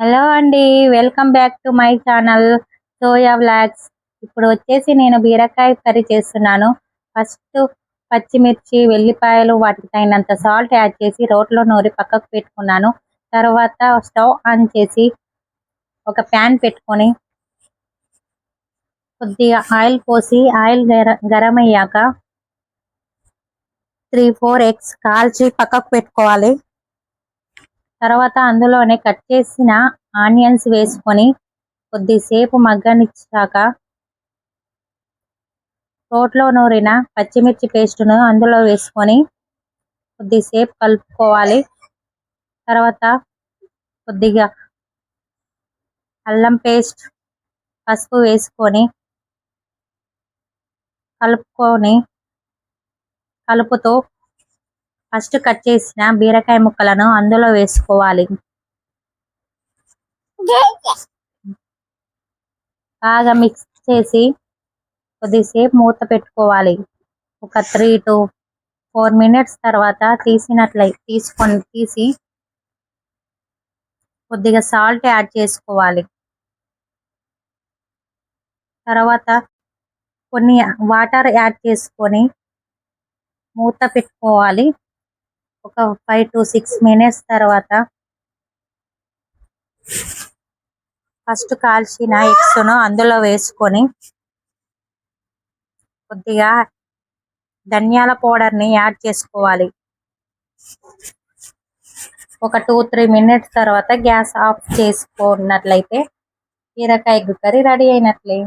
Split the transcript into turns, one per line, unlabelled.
Hello అండి welcome back to my channel soya vlogs. ఇప్పుడు వచ్చేసి నేను బీరకాయ కర్రీ చేస్తున్నాను. ఫస్ట్ పచ్చిమిర్చి వెల్లిపాయలు వాటికి తగినంత సాల్ట్ యాడ్ చేసి రోట్లో నూరి పక్కకు పెట్టుకున్నాను. తర్వాత స్టవ్ ఆన్ చేసి ఒక ప్యాన్ పెట్టుకొని కొద్దిగా ఆయిల్ పోసి ఆయిల్ గరం అయ్యాక త్రీ ఫోర్ ఎగ్స్ కాల్చి పక్కకు పెట్టుకోవాలి. తర్వాత అందులోనే కట్ చేసిన ఆనియన్స్ వేసుకొని కొద్దిసేపు మగ్గనిచ్చాక రోట్లో నూరిన పచ్చిమిర్చి పేస్టును అందులో వేసుకొని కొద్దిసేపు కలుపుకోవాలి. తర్వాత కొద్దిగా అల్లం పేస్ట్ పసుపు వేసుకొని కలుపుకొని కలుపుతూ ఫస్ట్ కట్ చేసిన బీరకాయ ముక్కలను అందులో వేసుకోవాలి. బాగా మిక్స్ చేసి కొద్దిసేపు మూత పెట్టుకోవాలి. ఒక త్రీ టు ఫోర్ మినిట్స్ తర్వాత తీసినట్లయి తీసుకొని తీసి కొద్దిగా సాల్ట్ యాడ్ చేసుకోవాలి. తర్వాత కొన్ని వాటర్ యాడ్ చేసుకొని మూత పెట్టుకోవాలి. ఒక ఫైవ్ టు సిక్స్ మినిట్స్ తర్వాత ఫస్ట్ కాల్చిన ఎగ్స్ను అందులో వేసుకొని కొద్దిగా ధనియాల పౌడర్ని యాడ్ చేసుకోవాలి. ఒక టూ త్రీ మినిట్స్ తర్వాత గ్యాస్ ఆఫ్ చేసుకున్నట్లయితే బీరకాయ ఎగ్ కర్రీ రెడీ అయినట్లే.